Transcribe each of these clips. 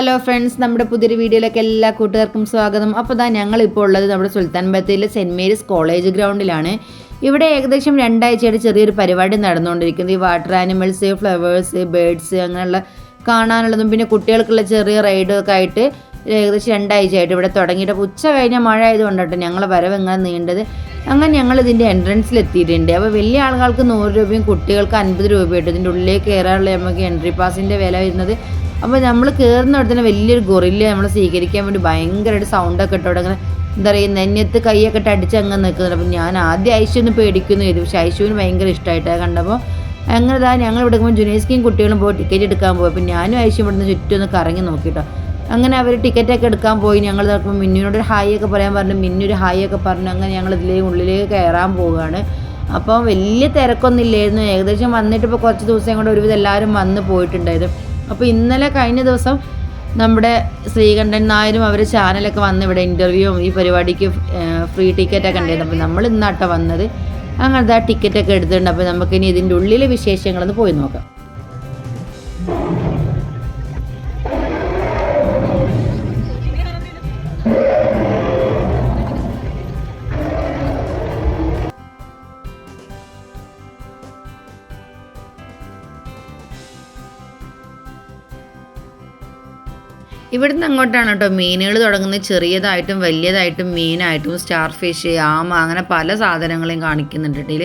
Hello friends നമ്മുടെ പുതിയൊരു വീഡിയോയിലേക്ക് എല്ലാ കൂട്ടുകാർക്കും സ്വാഗതം. അപ്പോൾ ഇതാ ഞങ്ങളിപ്പോൾ ഉള്ളത് നമ്മുടെ സുൽത്താൻ ബത്തേരിയിലെ സെന്റ് മേരീസ് കോളേജ് ഗ്രൗണ്ടിലാണ്. ഇവിടെ ഏകദേശം രണ്ടാഴ്ചയായിട്ട് ചെറിയൊരു പരിപാടി നടന്നുകൊണ്ടിരിക്കുന്നത് ഈ വാട്ടർ ആനിമൽസ് ഫ്ലവേഴ്സ് ബേഡ്സ് അങ്ങനെയുള്ള കാണാനുള്ളതും പിന്നെ കുട്ടികൾക്കുള്ള ചെറിയ റൈഡൊക്കെ ആയിട്ട് ഏകദേശം രണ്ടാഴ്ചയായിട്ട് ഇവിടെ തുടങ്ങിയിട്ട് അപ്പോൾ ഉച്ച കഴിഞ്ഞ മഴ ആയതുകൊണ്ടാട്ടോ ഞങ്ങൾ വരവ് എങ്ങനെ നീണ്ടത്. അങ്ങനെ ഞങ്ങൾ ഇതിന്റെ എൻട്രൻസിൽ എത്തിയിട്ടുണ്ട്. അപ്പോൾ വലിയ ആളുകൾക്ക് നൂറ് രൂപയും കുട്ടികൾക്ക് അൻപത് രൂപയായിട്ട് ഇതിന്റെ ഉള്ളിലേക്ക് കയറാനുള്ള നമുക്ക് എൻട്രി പാസിന്റെ വില വരുന്നത് അപ്പോൾ നമ്മൾ കയറുന്ന തന്നെ വലിയൊരു ഗൊറില്ല നമ്മൾ സ്വീകരിക്കാൻ വേണ്ടി ഭയങ്കരമായിട്ട് സൗണ്ടൊക്കെ ഇട്ടോടെ അങ്ങനെ എന്താ പറയുക നെഞ്ഞത്ത് കൈയൊക്കെ ഇട്ട് അടിച്ച് അങ്ങ് നിൽക്കുന്നുണ്ട്. അപ്പം ഞാൻ ആദ്യം ഐശുവിന് പേടിക്കുന്നു ചെയ്തു പക്ഷേ ഐശുവിന് ഭയങ്കര ഇഷ്ടമായിട്ടാണ് കണ്ടപ്പോൾ അങ്ങനെ ഇതാ ഞങ്ങൾ ഇവിടെ ജുനേസ്കിയും കുട്ടികളും പോയി ടിക്കറ്റ് എടുക്കാൻ പോയി. അപ്പം ഞാനും ഐശ്വം ഇവിടുന്ന് ചുറ്റും ഒന്ന് കറങ്ങി നോക്കിയിട്ടോ അങ്ങനെ അവർ ടിക്കറ്റൊക്കെ എടുക്കാൻ പോയി. ഞങ്ങൾ നോക്കുമ്പോൾ മിന്നുവിനോട് ഒരു ഹായ് ഒക്കെ പറയാൻ പറഞ്ഞു. മിന്നു ഒരു ഹായ് ഒക്കെ പറഞ്ഞു. അങ്ങനെ ഞങ്ങൾ ഇതിലേക്ക് ഉള്ളിലേക്ക് കയറാൻ പോവുകയാണ്. അപ്പോൾ വലിയ തിരക്കൊന്നും ഇല്ലായിരുന്നു. ഏകദേശം വന്നിട്ട് ഇപ്പോൾ കുറച്ച് ദിവസം കൊണ്ട് ഒരുവിധം എല്ലാവരും വന്ന് പോയിട്ടുണ്ടായിരുന്നു. അപ്പോൾ ഇന്നലെ കഴിഞ്ഞ ദിവസം നമ്മുടെ ശ്രീകണ്ഠൻ നായരും അവർ ചാനലൊക്കെ വന്ന് ഇവിടെ ഇന്റർവ്യൂവും ഈ പരിപാടിക്ക് ഫ്രീ ടിക്കറ്റൊക്കെ ഉണ്ടായിരുന്നു അപ്പോൾ നമ്മൾ ഇന്നാട്ടോ വന്നത്. അങ്ങനത്തെ ആ ടിക്കറ്റൊക്കെ എടുത്തിട്ടുണ്ട്. അപ്പോൾ നമുക്കിനി ഇതിന്റെ ഉള്ളിലെ വിശേഷങ്ങളൊന്ന് പോയി നോക്കാം. ഇവിടുന്ന് അങ്ങോട്ടാണ് കേട്ടോ. മീനുകൾ തുടങ്ങുന്നത് ചെറിയതായിട്ടും വലിയതായിട്ടും മീനായിട്ടും സ്റ്റാർ ഫിഷ് ആമ അങ്ങനെ പല സാധനങ്ങളെയും കാണിക്കുന്നുണ്ട് ഇതിൽ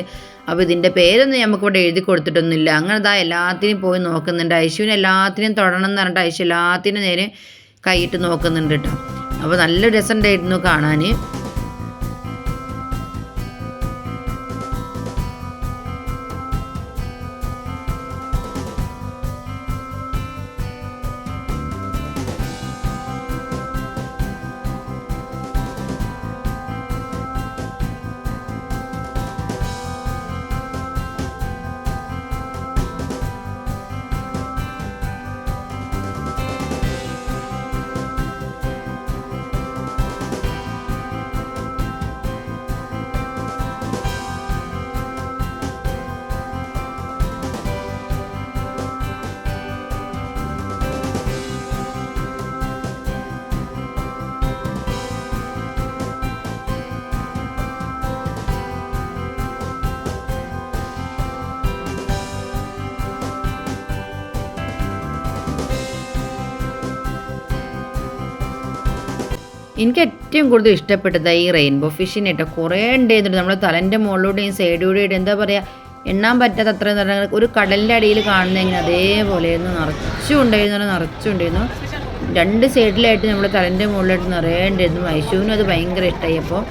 അപ്പോൾ ഇതിന്റെ പേരൊന്നും നമുക്കിവിടെ എഴുതി കൊടുത്തിട്ടൊന്നുമില്ല. അങ്ങനെ ഇതാ എല്ലാത്തിനും പോയി നോക്കുന്നുണ്ട്. ഐശുവിന് എല്ലാത്തിനും തൊടണം എന്ന് പറഞ്ഞിട്ട് ഐശു എല്ലാത്തിനും നേരെ കൈയിട്ട് നോക്കുന്നുണ്ട് കേട്ടോ. അപ്പോൾ നല്ല രസമുണ്ടായിരുന്നു കാണാൻ എനിക്ക് ഏറ്റവും കൂടുതൽ ഇഷ്ടപ്പെട്ടത് ഈ റെയിൻബോ ഫിഷിനെ കേട്ടോ. കുറേ ഉണ്ടായിരുന്നു നമ്മൾ തലന്റെ മുകളിലൂടെയും സൈഡിലൂടെയും എന്താ പറയുക എണ്ണാൻ പറ്റാത്ത അത്രയും പറഞ്ഞാൽ ഒരു കടലിന്റെ അടിയിൽ കാണുന്നെങ്കിൽ അതേപോലെയായിരുന്നു നിറച്ചും ഉണ്ടായിരുന്നു നിറച്ചും രണ്ട് സൈഡിലായിട്ട് നമ്മൾ തലന്റെ മുകളിലായിട്ട് നിറയെ ഉണ്ടായിരുന്നു. ഐശുവിനും അത് ഭയങ്കര ഇഷ്ടമായി അപ്പോൾ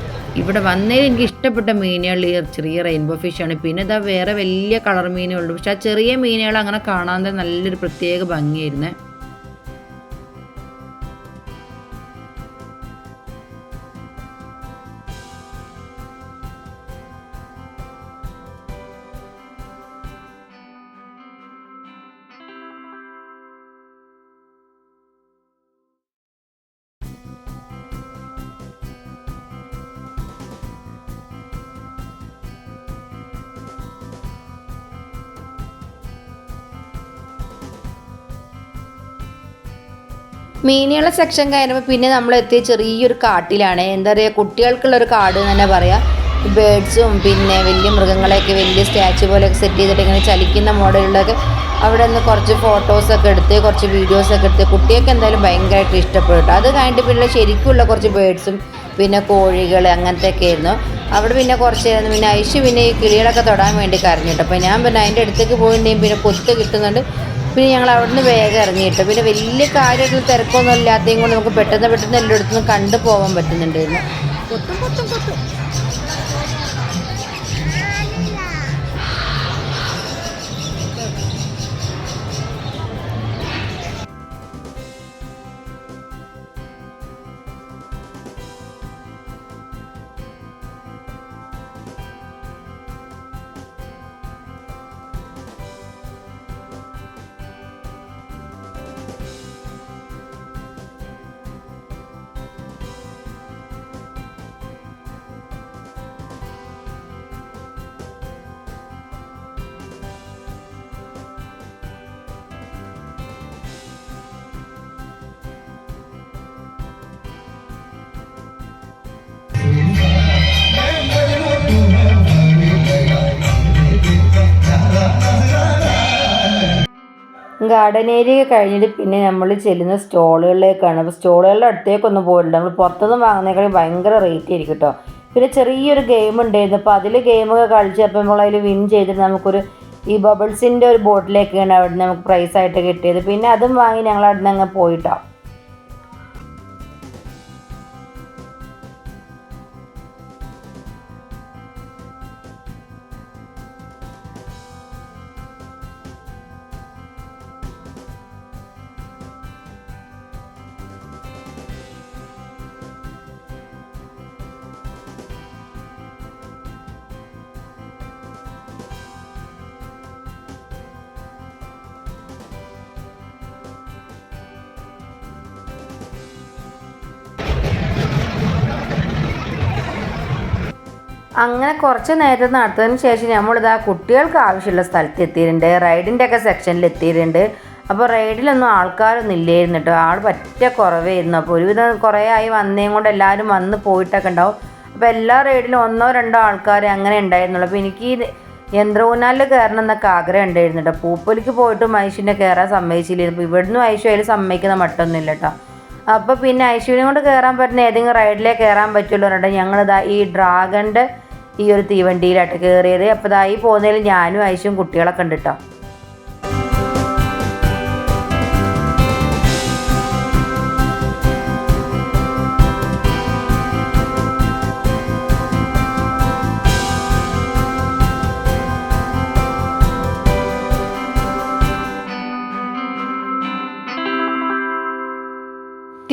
ഇവിടെ വന്നതിൽ എനിക്ക് ഇഷ്ടപ്പെട്ട മീനുകൾ ഈ ചെറിയ റെയിൻബോ ഫിഷാണ് പിന്നെ ഇതാ വേറെ വലിയ കളർ മീനുകളുണ്ട്. പക്ഷെ ആ ചെറിയ മീനുകൾ അങ്ങനെ കാണാൻ നല്ലൊരു പ്രത്യേക ഭംഗിയായിരുന്നേ. മീനുകളുടെ സെക്ഷൻ കഴിഞ്ഞപ്പോൾ പിന്നെ നമ്മൾ എത്തിയ ചെറിയൊരു കാട്ടിലാണ്. എന്താ പറയുക കുട്ടികൾക്കുള്ള ഒരു കാട് എന്ന് തന്നെ പറയാം. ബേഡ്സും പിന്നെ വലിയ മൃഗങ്ങളെയൊക്കെ വലിയ സ്റ്റാച്ചു പോലെയൊക്കെ സെറ്റ് ചെയ്തിട്ട് ഇങ്ങനെ ചലിക്കുന്ന മോഡലുകളൊക്കെ അവിടെ നിന്ന് കുറച്ച് ഫോട്ടോസൊക്കെ എടുത്ത് കുറച്ച് വീഡിയോസൊക്കെ എടുത്ത് കുട്ടിയൊക്കെ എന്തായാലും ഭയങ്കരമായിട്ട് ഇഷ്ടപ്പെട്ടു. അത് കഴിഞ്ഞിട്ട് പിന്നെ ശരിക്കുള്ള കുറച്ച് ബേഡ്സും പിന്നെ കോഴികൾ അങ്ങനത്തെയൊക്കെ ആയിരുന്നു. അവിടെ പിന്നെ കുറച്ച് നേരം പിന്നെ ഐശു പിന്നെ ഈ കിളികളൊക്കെ തൊടാൻ വേണ്ടി കരഞ്ഞിട്ടു. അപ്പോൾ ഞാൻ പിന്നെ അതിന്റെ അടുത്തേക്ക് പോയിട്ടുണ്ടെങ്കിൽ പിന്നെ കൊത്ത് കിട്ടുന്നുണ്ട്. പിന്നെ ഞങ്ങൾ അവിടുന്ന് വേഗം ഇറങ്ങിയിട്ട് പിന്നെ വലിയ കാര്യമായിട്ടുള്ള തിരക്കൊന്നും ഇല്ലാത്തതും കൊണ്ട് നമുക്ക് പെട്ടെന്ന് പെട്ടെന്ന് എല്ലായിടത്തുനിന്ന് കണ്ടു പോകാൻ പറ്റുന്നുണ്ടായിരുന്നു. ഗാർഡൻ ഏരിയ കഴിഞ്ഞിട്ട് പിന്നെ നമ്മൾ ചെല്ലുന്ന സ്റ്റോളുകളിലേക്കാണ്. അപ്പോൾ സ്റ്റോളുകളുടെ അടുത്തേക്കൊന്നും പോയിട്ടില്ല നമ്മൾ പുറത്തുനിന്ന് വാങ്ങുന്നതിനേക്കാളും ഭയങ്കര റേറ്റ് ആയിരിക്കും കേട്ടോ പിന്നെ ചെറിയൊരു ഗെയിം ഉണ്ടായിരുന്നു. അപ്പോൾ അതിൽ ഗെയിമൊക്കെ കളിച്ചപ്പോൾ നമ്മൾ അതിൽ വിൻ ചെയ്തിട്ട് നമുക്കൊരു ഈ ബബിൾസിന്റെ ഒരു ബോട്ടിലേക്കാണ് അവിടെ നമുക്ക് പ്രൈസായിട്ട് കിട്ടിയത്. പിന്നെ അതും വാങ്ങി ഞങ്ങൾ അവിടെ നിന്ന് അങ്ങ് പോയിട്ടോ അങ്ങനെ കുറച്ച് നേരത്തെ നടത്തതിന് ശേഷം നമ്മളിത് ആ കുട്ടികൾക്ക് ആവശ്യമുള്ള സ്ഥലത്ത് എത്തിയിട്ടുണ്ട്. റൈഡിന്റെ ഒക്കെ സെക്ഷനിൽ എത്തിയിട്ടുണ്ട്. അപ്പോൾ റൈഡിലൊന്നും ആൾക്കാരൊന്നും ഇല്ലായിരുന്നു കേട്ടോ. ആൾ പറ്റ കുറവായിരുന്നു. അപ്പോൾ ഒരുവിധം കുറേ ആയി വന്നേം കൊണ്ട് എല്ലാവരും വന്ന് പോയിട്ടൊക്കെ ഉണ്ടാവും. അപ്പോൾ എല്ലാ റൈഡിലും ഒന്നോ രണ്ടോ ആൾക്കാർ അങ്ങനെ ഉണ്ടായിരുന്നുള്ളൂ. അപ്പോൾ എനിക്ക് യന്ത്രകൂനാലിൽ കയറണം എന്നൊക്കെ ആഗ്രഹം ഉണ്ടായിരുന്നു കേട്ടോ. പൂപ്പൊലിക്ക് പോയിട്ട് ഐശുവിനെ കയറാൻ സമ്മതിച്ചില്ലായിരുന്നു അപ്പോൾ ഇവിടുന്ന് ഐശു അതിൽ സമ്മതിക്കുന്ന മട്ടൊന്നുമില്ല കേട്ടോ. അപ്പോൾ പിന്നെ ഐശുവിനെ കൊണ്ട് കയറാൻ പറ്റുന്ന ഏതെങ്കിലും റൈഡിലേ കയറാൻ പറ്റുള്ളൂ പറഞ്ഞിട്ട് ഞങ്ങളിതാ ഈ ഡ്രാഗന്റെ ഈ ഒരു തീവണ്ടിയിലായിട്ട് കയറിയത് അപ്പോൾ ഇതായി പോകുന്നതിൽ ഞാനും ഐശും കുട്ടികളൊക്കെ ഉണ്ട് കേട്ടോ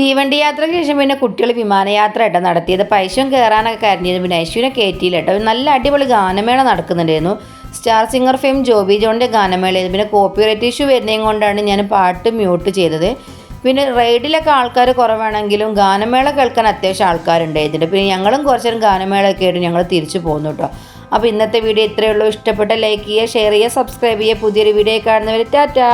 തീവണ്ടി യാത്രയ്ക്ക് ശേഷം പിന്നെ കുട്ടികൾ വിമാനയാത്ര കേട്ടോ നടത്തിയത്. പൈശം കയറാനൊക്കെ കരഞ്ഞത് പിന്നെ ഐശ്വര്യ കയറ്റിയില്ല കേട്ടോ നല്ല അടിപൊളി ഗാനമേള നടക്കുന്നുണ്ടായിരുന്നു. സ്റ്റാർ സിംഗർ ഫെയിം ജോബി ജോണിന്റെ ഗാനമേളയായിരുന്നു പിന്നെ കോപ്പിറൈറ്റ് ഇഷ്യൂ വരുന്നതും കൊണ്ടാണ് ഞാൻ പാട്ട് മ്യൂട്ട് ചെയ്തത്. പിന്നെ റൈഡിലൊക്കെ ആൾക്കാർ കുറവാണെങ്കിലും ഗാനമേള കേൾക്കാൻ അത്യാവശ്യം ആൾക്കാരുണ്ടായിരുന്നു. പിന്നെ ഞങ്ങളും കുറച്ചു നേരം ഗാനമേളയൊക്കെ ആയിട്ട് ഞങ്ങൾ തിരിച്ചു പോകുന്നു കേട്ടോ. അപ്പോൾ ഇന്നത്തെ വീഡിയോ ഇത്രയേ ഉള്ളൂ. ഇഷ്ടപ്പെട്ട ലൈക്ക് ചെയ്യുക ഷെയർ ചെയ്യുക സബ്സ്ക്രൈബ് ചെയ്യുക. പുതിയൊരു വീഡിയോ കാണുന്നവർ ടാറ്റാ.